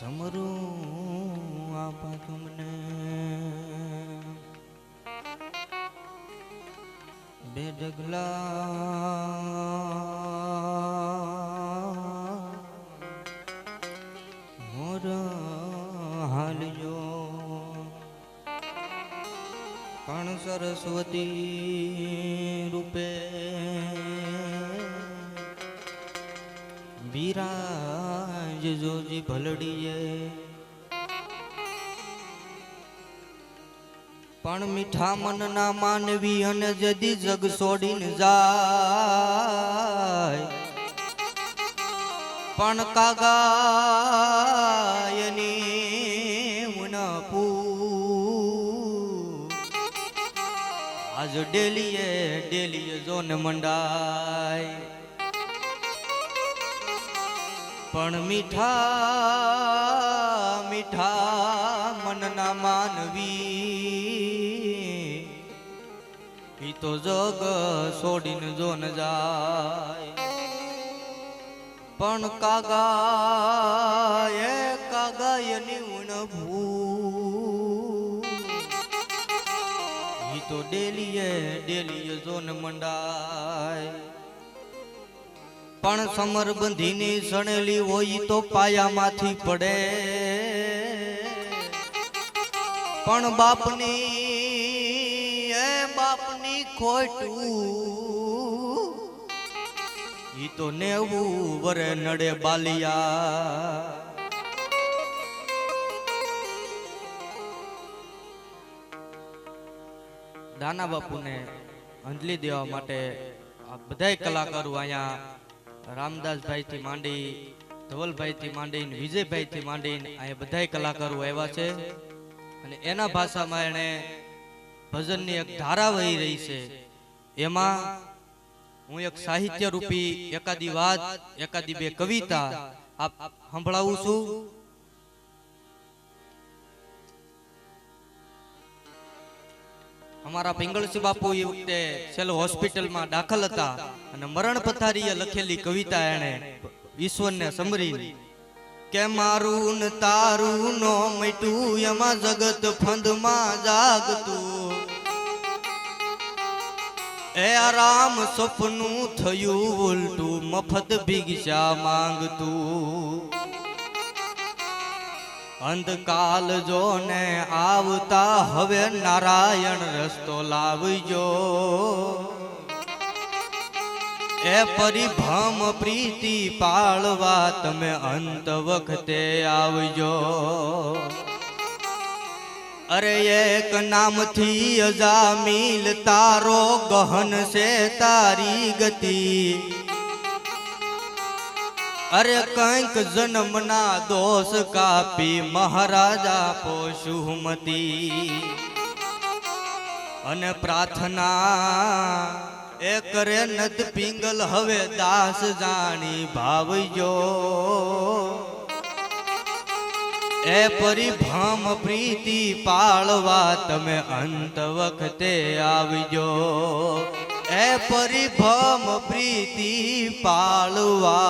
સમરું આપા તમને. બે ડગલા મોર હાલજો. પણ સરસ્વતી રૂપે વિરાજ જોજી ભલડીએ. પણ મીઠા મનના માનવી અને જદી જગ છોડીને જાય. પણ કાગાયની ઉનપુ આજ ડેલીએ ડેલીએ જોન મંડાય. પણ મીઠા મીઠા મનના માનવી. ઈ તો જગ છોડીને જોન જાય. પણ કાગા એ કાગા એની ઉણભૂ ઈ તો ડેલીએ ડેલીએ જોન મંડાય. પણ સમર બંધીની સણેલી હોય તો પાયામાંથી પડે. પણ બાપની, એ બાપની ખોટું, ઈ તો નેવું વરે નડે બાલિયા. દાના બાપુને અંજલી દેવા માટે આ બધાય કલાકારો અહીંયા રામદાસભાઈ થી માંડી ધવલભાઈ થી માંડીને વિજયભાઈ થી માંડીને અહીંયા બધાય કલાકારો આવ્યા છે. અને એના ભાષામાં એણે ભજનની એક ધારા વહી રહી છે. એમાં હું એક સાહિત્ય રૂપી એકાદી વાત, એકાદી બે કવિતા આપ સંભળાવું છું. અમારા પિંગળસિંહ બાપુ એ વખતે છેલ્લો હોસ્પિટલમાં દાખલ હતા અને મરણ પથારીએ લખેલી કવિતા એણે ઈશ્વરને સમરી કે મારું ને તારું નો મટ્યું એમાં જગત ફંદમાં જાગતું. એ આરામ સપનું થયું ઉલટું, મફત ભિક્ષા માંગતું. અંધકાલ જો ને આવતા હવે નારાયણ રસ્તો લાવજો. એ પરિભ્રમ પ્રીતિ પાળવા તમે અંત વખતે આવજો. અરે એક નામથી અજામીલ તારો ગહન છે તારી ગતિ. અરે કંઈક જન્મના દોષ કાપી મહારાજા પોશુમતી અને પ્રાર્થના એ કરે નદ પિંગલ હવે દાસ જાણી ભાવજો. એ પરિભ્રમ પ્રીતિ પાળવા તમે અંત વખતે આવજો. એ પરિભ્રમ પ્રીતિ પાળવા.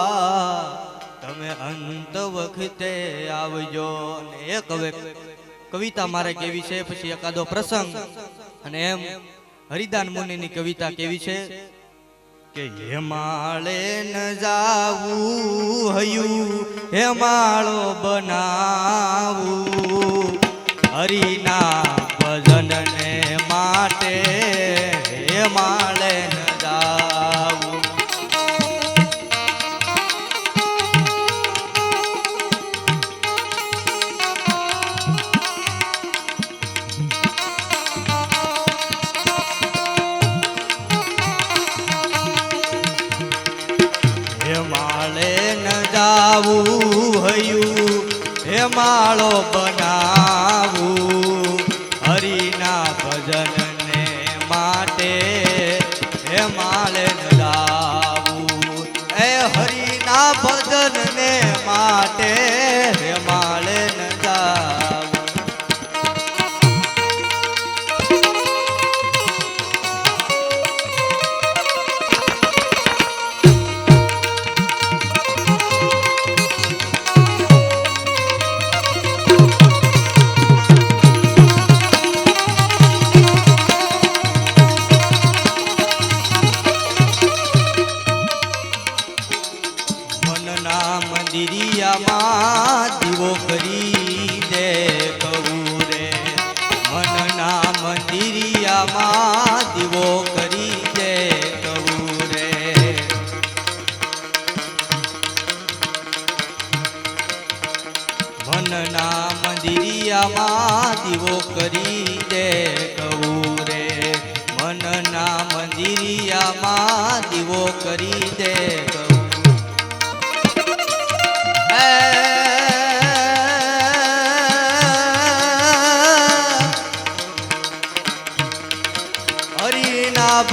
તમે અંત વખતે આવજો એક હવે કવિતા મારે કેવી છે, પછી એકાદો પ્રસંગ. અને એમ હરિદાન મુનિની કવિતા કેવી છે? કે હેમાળે ન જાવું હયું હેમાળો બનાવું. હરિના હેમાળે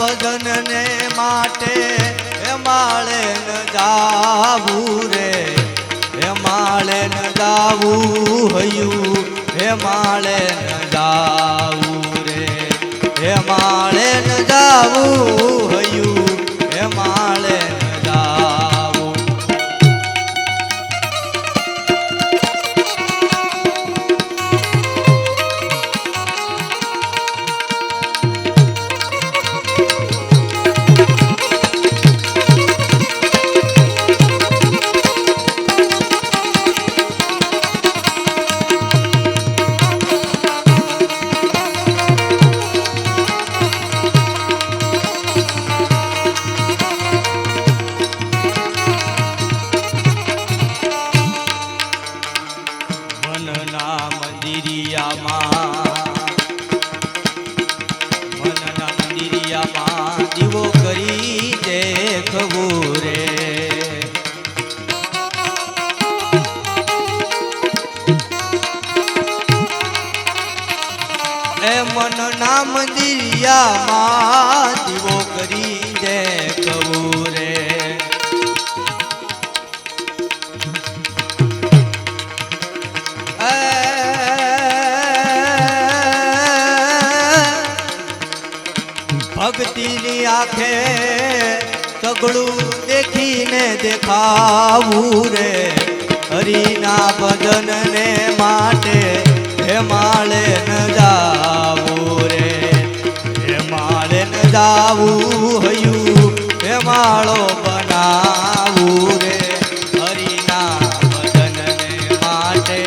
હરિના ભજન ને માટે એ માળે ન જાવું રે. એ માળે ન જાવું હયું. હે માળે ન જાવું રે. હે માળે ન જાવું હયું. ન હયું? હે માળો બનાવું રે? હરિના ભજન માટે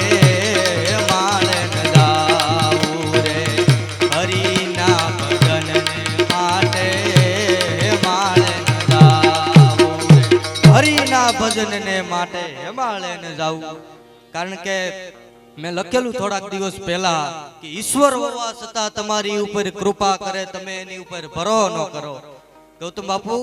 માળે ન રે? હરિના ભજન માટે માળે હરિના ભજન ને માટે હે માળે ન જાવું કારણ કે મેં લખેલું થોડાક દિવસ પહેલા કે ઈશ્વર હોવા છતાં તમારી ઉપર કૃપા કરે, તમે એની ઉપર ભરો ન કરો. ગૌતમ બાપુ,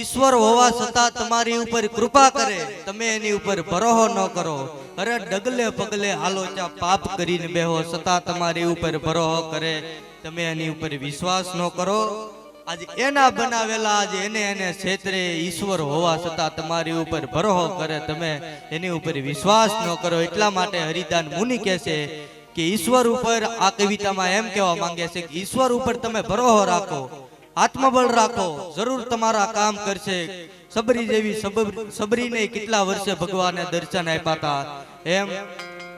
ઈશ્વર હોવા છતાં તમારી ઉપર કૃપા કરે, તમે એની ઉપર ભરોહો ન કરો. અરે ડગલે પગલે આલોચા પાપ કરીને બેહો, છતાં તમારી ઉપર ભરોહો કરે, તમે એની ઉપર વિશ્વાસ ન કરો. આજે એના બનાવેલા આજે એને એને ક્ષેત્રે ઈશ્વર હોવા છતાં તમારી ઉપર ભરોહો કરે, તમે એની ઉપર વિશ્વાસ ન કરો. એટલા માટે હરિદાન મુનિ કહે છે કે ઈશ્વર ઉપર આ કવિતામાં એમ કહેવા માંગે છે કે ઈશ્વર ઉપર તમે ભરોહો રાખો, આત્મબળ રાખો, જરૂર તમારા કામ કરશે. સબરી જેવી સબ- સબરીને કેટલા વર્ષે ભગવાને દર્શન આપ્યા હતા એમ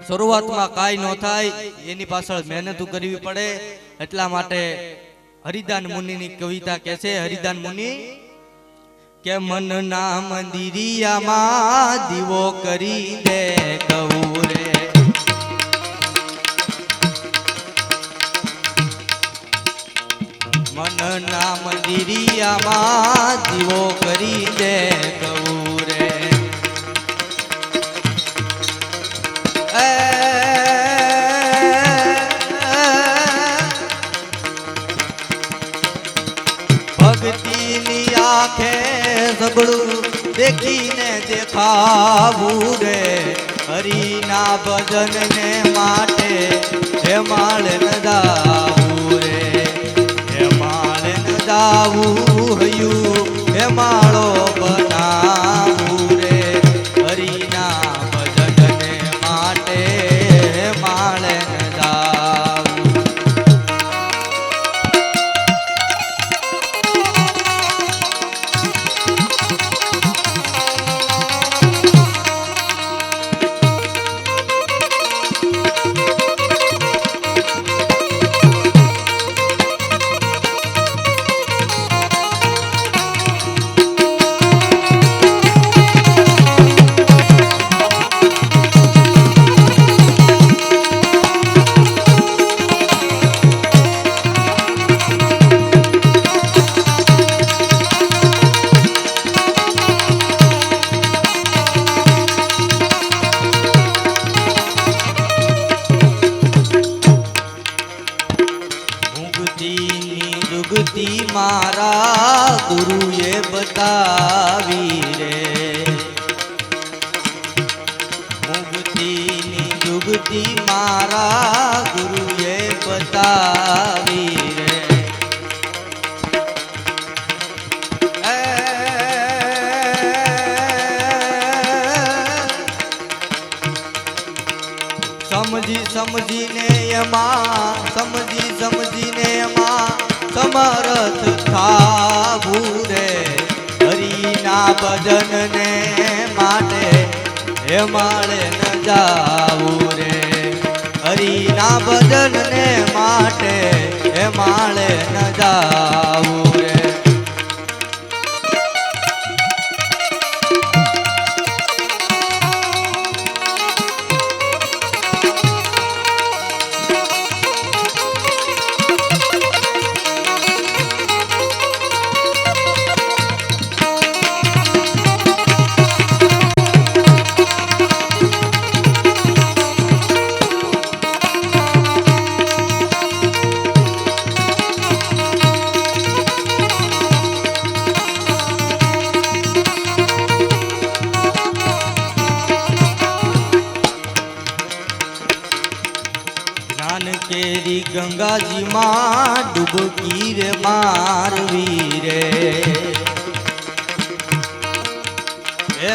શરૂઆતમાં કાંઈ ન થાય, એની પાછળ મહેનત કરવી પડે. એટલા માટે હરિદાન મુનિની કવિતા કે છે, હરિદાન મુનિ, કે મનના મંદિરિયામાં દીવો કરી દે કહું રે મનના મંદિરિયામાં દીવો કરી દે કહું દેખીને દેખાવું રે હરિના ભજન ને માટે હે માળ ન સમજી, સમજીને એમાં, સમજી, સમજીને એમાં સમરથ થાવું રે. હરિના ભજનને માટે હે માળે ન જાવું રે. હરિના ભજનને માટે હે માળે ન જાવું રે. ગંગાજીમાં ડૂબકી રે મારવી રે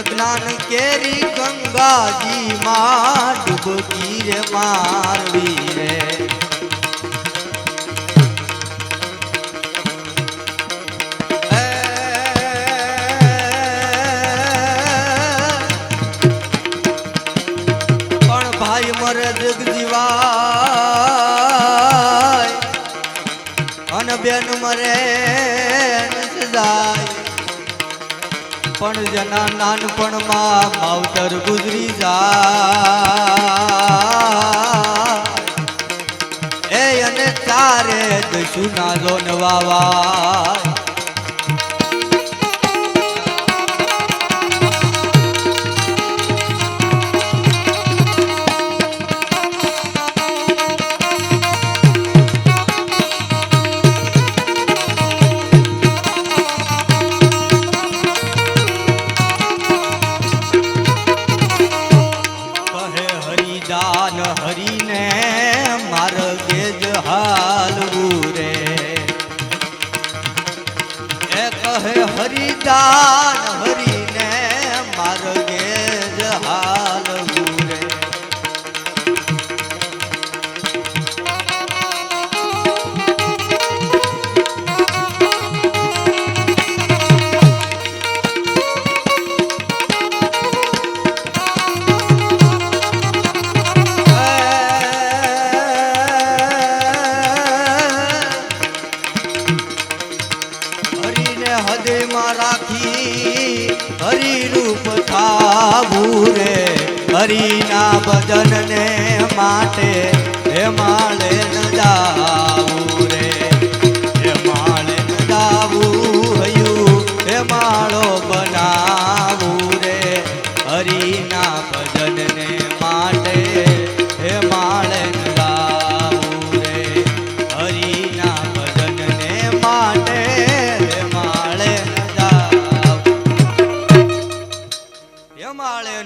જ્ઞાન કેરી ગંગાજીમાં ડૂબકી રે મારવી રે મરે પણ જેના નાનપણમાં માવતર ગુજરી જા એ અને તારે દસુ ના લોન વાવા.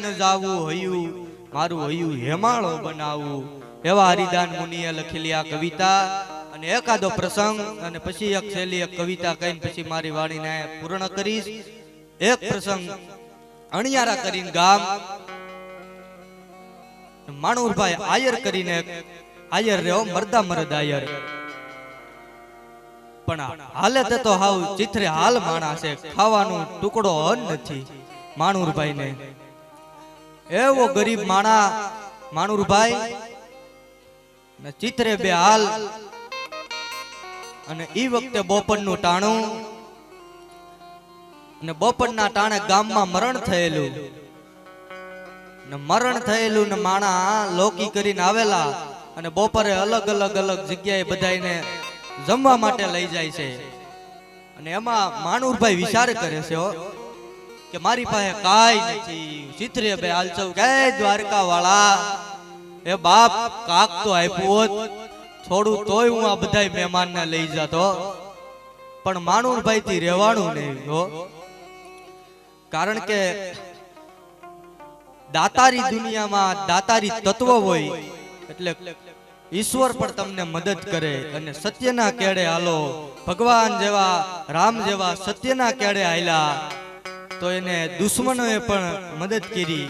ન જાવું હયું, મારું હયું હેમાળો બનાવું. એવા હરિદાન મુનિએ લખેલી આ કવિતા અને એકાદો પ્રસંગ અને પછી એક છેલ્લી એક કવિતા કહીને પછી મારી વાણીને પૂર્ણ કરીશ. એક પ્રસંગ, અણિયારા કરીને ગામ, માણુરભાઈ આયર કરીને આયર રહ્યો, મરદા મરદ આયર. પણ હાલે તો હાવ ચિત્રે હાલ માણા ખાવાનું ટુકડો અન્ન નથી. માણુરભાઈ ને એવો ગરીબ માણા માણુરભાઈ, ને ચિત્રે બે હાલ અને ઈ વખતે બપોરનું ટાણું ને બપોરના ટાણે ગામમાં મરણ થયેલું. ને મરણ થયેલું ને માણા લોકી કરીને આવેલા અને બપોરે અલગ અલગ અલગ જગ્યાએ બધાને જમવા માટે લઈ જાય છે. અને એમાં માણુરભાઈ વિચાર કરે છે કે મારી પાસે કાઈ નથી. ચિત્રે બે આલચવ કે દ્વારકા વાળા એ બાપ કાક તો આપ્યો થોડું તોય હું આ બધાય મહેમાનને લઈ જતો. પણ માણુરભાઈ થી રહેવાનું નહીં કારણ કે દાતારી દુનિયામાં દાતારી તત્વ હોય, એટલે ઈશ્વર પણ તમને મદદ કરે અને સત્યના કેડે હાલો, ભગવાન જેવા, રામ જેવા સત્યના કેડે હાલ્યા તો એને દુશ્મનોએ પણ મદદ કરી.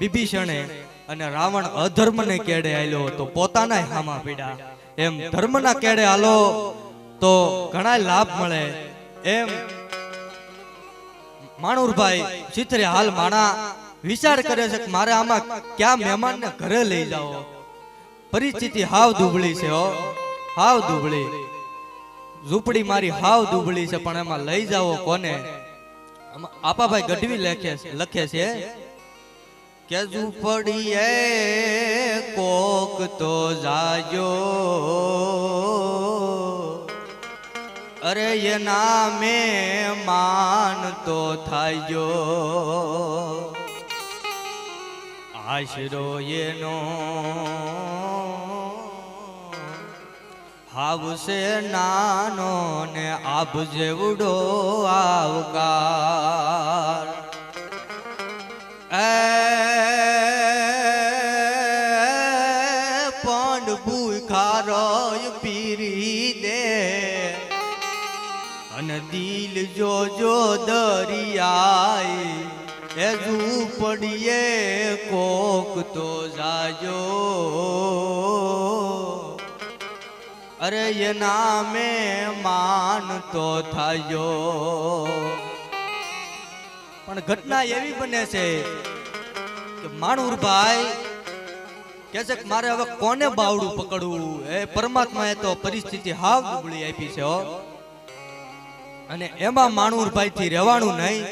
વિભીષણે અને રાવણ અધર્મને કેડે આલ્યો તો પોતાના હામાં પીડા. એમ ધર્મના કેડે હાલો તો ઘણા લાભ મળે. એમ માણુરભાઈ ચિત્રે હાલ માણા વિચાર કરે છે કે મારે આમાં ક્યાં મહેમાનને ઘરે લઈ જાઓ. પરિસ્થિતિ હાવ દુબળી છે હો. હાવ દુબળી. ઝૂંપડી મારી હાવ દુબળી છે, પણ એમાં લઈ જાઓ કોને? આપાભાઈ ગઢવી લખે લખે છે, કે ઝૂંપડીએ કોક તો જાજો. અરે એના મેં માન તો થાજો. આશરો એનો હાવશે નાનો ને આભ જેવડો આવકાર. એ, પણ ભૂખારો પીરી દે અને દિલ જોજો જો દરિયાય એ ઝૂંપડીએ કોક તો જાજો. અરે એના મેં માન તો થાજો પણ ઘટના એવી બને છે કે માણુરભાઈ કે છે કે મારે હવે કોને બાવડું પકડવું? એ પરમાત્માએ તો પરિસ્થિતિ હાવ દુબળી આપી છે અને એમાં માણુરભાઈ થી રહેવાનું નહીં.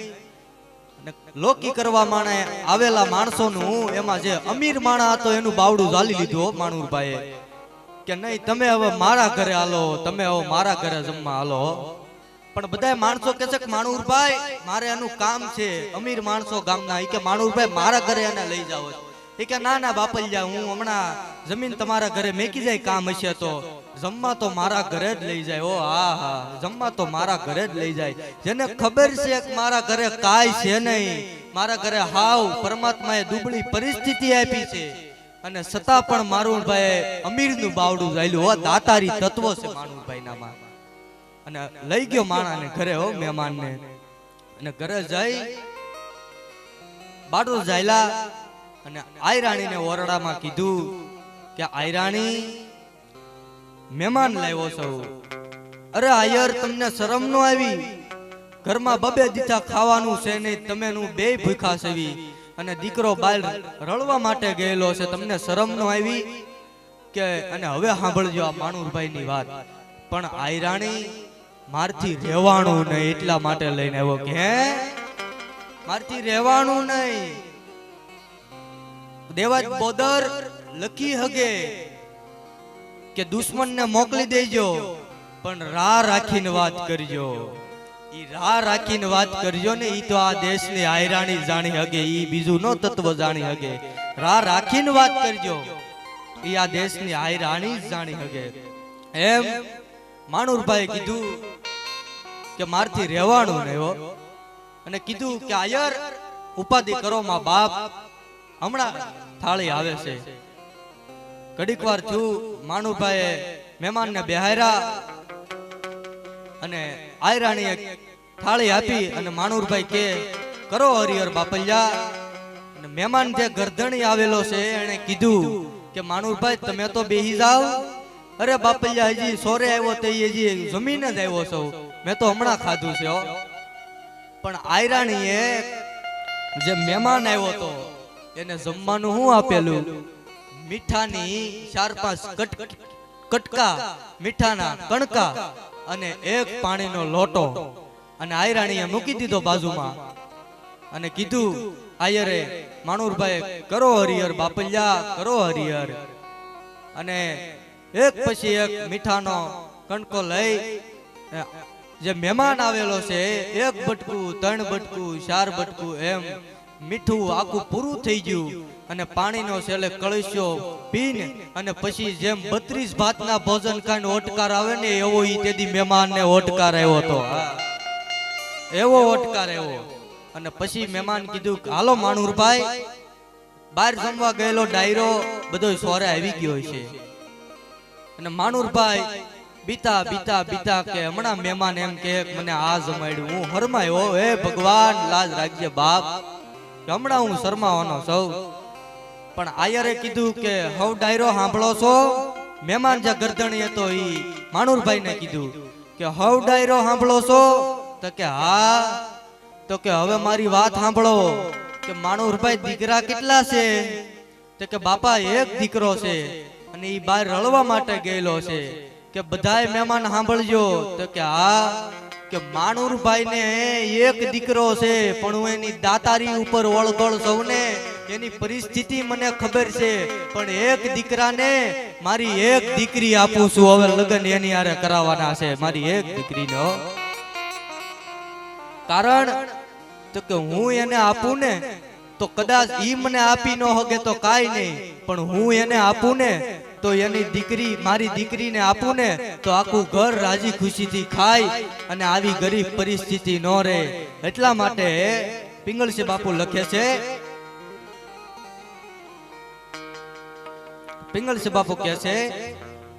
લોકી કરવા માણે આવેલા માણસોનું એમાં જે અમીર માણા હતો એનું બાવડું ઝાલી લીધું માણુરભાઈ કે નહીં, તમે હવે મારા ઘરે હાલો, તમે હવે મારા ઘરે જમવા હાલો. પણ બધા માણસો કે છે કે માણુરભાઈ, મારે એનું કામ છે. અમીર માણસો ગામના એ કે માણુરભાઈ મારા ઘરે એને લઈ જાઓ. એ કે ના ના બાપલિયા હું હમણાં જમીન તમારા ઘરે મેકી જાય, કામ હશે તો. જમવા તો મારા ઘરે જ લઈ જાય, ઓ હા હા. જમવા તો મારા ઘરે જ લઈ જાય. જેને ખબર છે કે મારા ઘરે કાંઈ છે નહીં, મારા ઘરે હાવ પરમાત્માએ દુબળી પરિસ્થિતિ આપી છે. અને છતાં પણ મારુણભાઈ અમીરનું બાવડું હો દાતારી તત્વ છે મારુણભાઈ નામાં. અને લઈ ગયો માણાને ઘરે હો મહેમાનને. અને ઘરે જઈ બાડો જાયલા અને આયરાણીને ઓરડામાં કીધું કે, આયરાણી, મહેમાન લાવ્યો છો. અરે આયર, તમને શરમ નો આવી? ઘરમાં બબે દીઠા ખાવાનું છે નહીં, તમે નું બે ભૂખા સેવી. અને દીકરો બાલ રળવા માટે ગયેલો છે. તમને શરમ નો આવી કે, અને હવે સાંભળજો આ માણુરભાઈ ની વાત. પણ આયરાણી મારથી રહેવાનું નહીં એટલા માટે લઈને આવ્યો કે મારથી રહેવાનું નહીં. દેવાજ બોદર લખી હગે કે, દુશ્મનને મોકલી દેજો, પણ રા રાખીને વાત કરજો. ને નો ઉપાધિ કરો માં બાપ. હમણાં થાળી આવે છે. ઘડીક વાર થયું માણુભાઈએ મહેમાનને બેહાર્યા અને આયરાણીએ થાળી આપી અને માણુરભાઈ કે, કરો હરિહર બાપલિયા. અને મહેમાન જે ગરધણી આવેલો છે એને કીધું કે, માણુરભાઈ, તમે તો બેહી જાઓ. અરે બાપલિયા હજી સોરે આવ્યો તે હજી જમીન જ આવ્યો છો. મેં તો હમણાં ખાધું છે, હો. પણ આયરાણીએ જે મહેમાન આવ્યો તો, એને જમવાનું શું આપેલું? મીઠાની ચાર પાંચ કટકા, મીઠાના કણકા અને એક પાણીનો લોટો. અને આયરાણીએ મૂકી દીધો બાજુમાં. અને કીધું આયરે માણુરભાઈ કરો હરિહર બાપલિયા કરો હરિહર. અને એક પછી એક મીઠાનો કણકો લઈ જે મહેમાન આવેલો છે એક બટકું ત્રણ બટકું ચાર બટકું એમ મીઠું આખું પૂરું થઈ ગયું. અને પાણીનો છેલ્લે કળશ્યો પીન અને પછી જેમ બત્રીસ ભાતના ભોજન ખાઈને ઓટકાર આવે ને એવો ઈ તેદી મહેમાનને ઓટકાર આવ્યો હતો. હા. એવો ઓટકાર એવો. અને પછી મહેમાન કીધું કે, હાલો માણુરભાઈ બહાર જમવા ગયેલો ડાયરો બધો સોરે આવી ગયો છે. અને માણુરભાઈ બીતા બીતા બીતા કે, હમણાં મહેમાન એમ કે, મને આ જમાડ્યું. હું હરમાયો હે ભગવાન, લાજ રાખજે બાપ. હમણાં હું શરમાવાનો સૌ પણ આયરે કીધું કે, હવ ડાયરો સાંભળો છો? મહેમાન જે ગરદણી હતો એ માણુરભાઈ ને કીધું કે, હવ ડાયરો સાંભળો છો? તો કે હા. તો કે હવે મારી વાત સાંભળો કે માણુરભાઈ દીકરા કેટલા છે? તો કે બાપા એક દીકરો છે અને એ બહાર રળવા માટે ગયેલો છે. કે બધાય મહેમાન સાંભળજો. તો કે હા. કે માણુરભાઈ ને એક દીકરો છે, પણ હું એની દાતારી ઉપર ઓળગળ સૌને. એની પરિસ્થિતિ મને ખબર છે, પણ એક દીકરાને મારી એક દીકરી આપું છું. હવે લગ્ન એની આરે કરાવવાના છે. મારી એક દીકરીનો. કારણ, તો કે હું એને આપું ને તો કદાચ ઈ મને આપી ન હોગે તો કાઈ નહીં. પણ હું એને આપું ને તો એની દીકરી, મારી દીકરીને આપું ને તો આખું ઘર રાજી ખુશીથી ખાય અને આવી ગરીબ પરિસ્થિતિ ન રહે. એટલા માટે પિંગળસી બાપુ લખે છે. પિંગળસી બાપુ કહે છે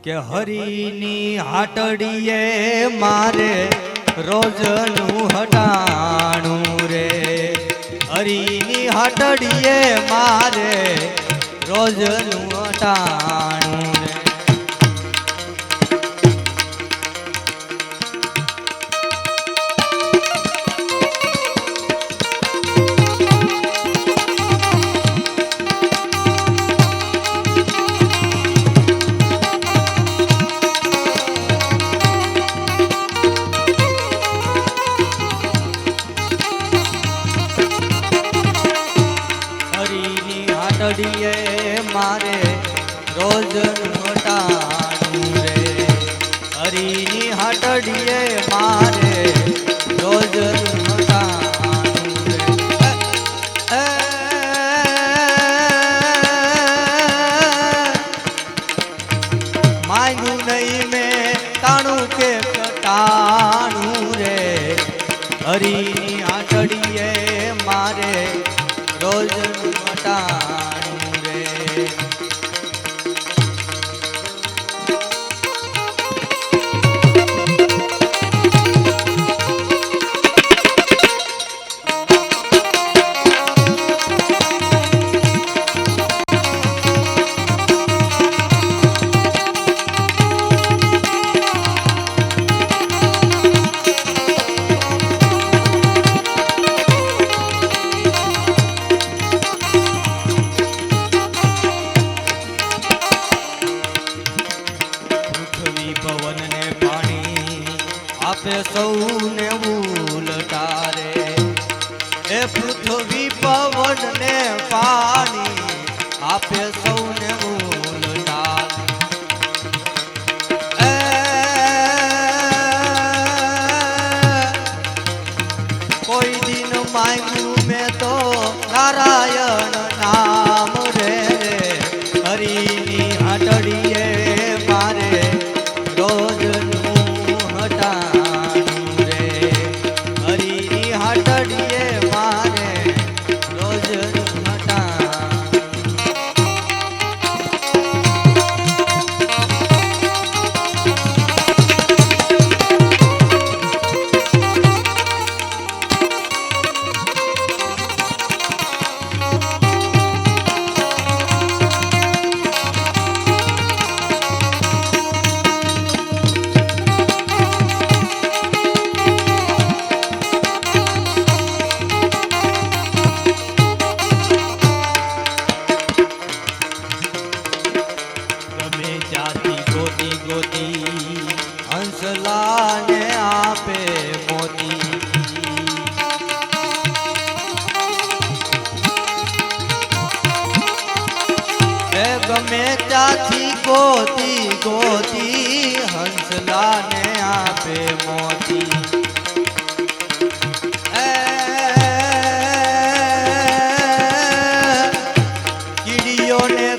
કે, હરીની હાટડીએ મારે રોજનું હટાણું રે. હરીની હટડીએ મારે રોજનું હટાણું આપે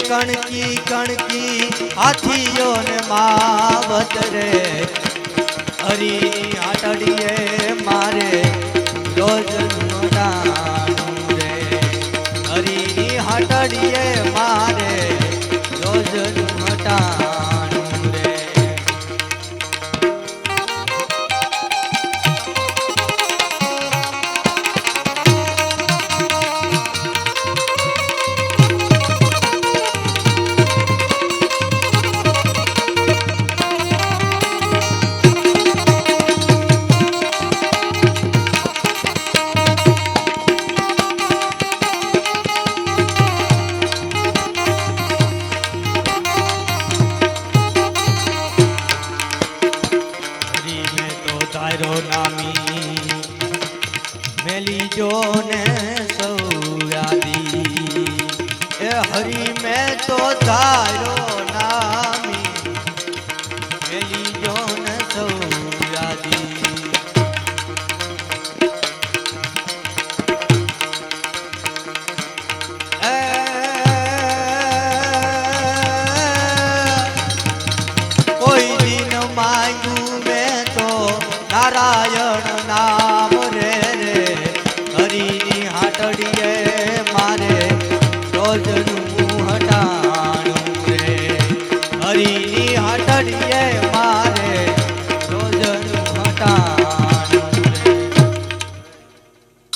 કણકી કણકી હાથીઓને માવત રે. હરીની આટડીએ મારે રોજ રે. હરીની હાટડીએ મારો નામી મેલી જો ને સૌ યાદી એ હરી મેં તો તારો